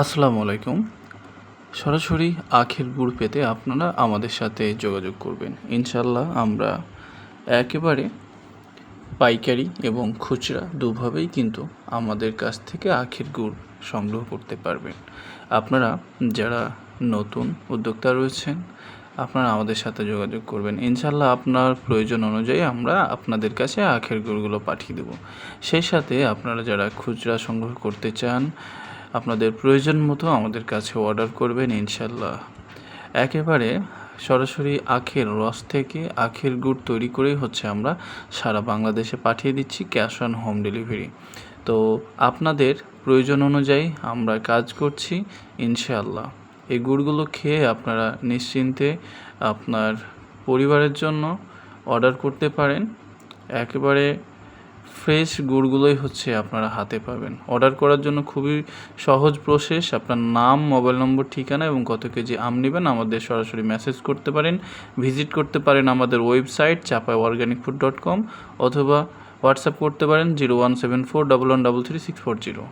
আসসালামু আলাইকুম। সরাসরি আখের গুড় পেতে আপনারা আমাদের সাথে যোগাযোগ করবেন। ইনশাল্লাহ আমরা একেবারে পাইকারি এবং খুচরা দুভাবেই কিন্তু আমাদের কাছ থেকে আখের গুড় সংগ্রহ করতে পারবেন। আপনারা যারা নতুন উদ্যোক্তা রয়েছেন, আপনারা আমাদের সাথে যোগাযোগ করবেন। ইনশাল্লাহ আপনার প্রয়োজন অনুযায়ী আমরা আপনাদের কাছে আখের গুড়গুলো পাঠিয়ে দেব। সেই সাথে আপনারা যারা খুচরা সংগ্রহ করতে চান আপনাদের প্রয়োজন মতো আমাদের কাছে অর্ডার করবেন ইনশাল্লাহ। একেবারে সরাসরি আখের রস থেকে আখের গুড় তৈরি করেই হচ্ছে আমরা সারা বাংলাদেশে পাঠিয়ে দিচ্ছি ক্যাশ অন হোম ডেলিভারি। তো আপনাদের প্রয়োজন অনুযায়ী আমরা কাজ করছি ইনশাআল্লাহ এই গুড়গুলো খেয়ে আপনারা নিশ্চিন্তে আপনার পরিবারের জন্য অর্ডার করতে পারেন। একেবারে ফ্রেশ গুড়গুলোই হচ্ছে আপনারা হাতে পাবেন। অর্ডার করার জন্য খুবই সহজ প্রসেস। আপনার নাম, মোবাইল নম্বর, ঠিকানা এবং কত কেজি আম নেবেন আমাদের সরাসরি মেসেজ করতে পারেন। ভিজিট করতে পারেন আমাদের ওয়েবসাইট চাপায় অর্গ্যানিক ফুড ডট কম অথবা হোয়াটসঅ্যাপ করতে পারেন zero one seven four double one double three six four zero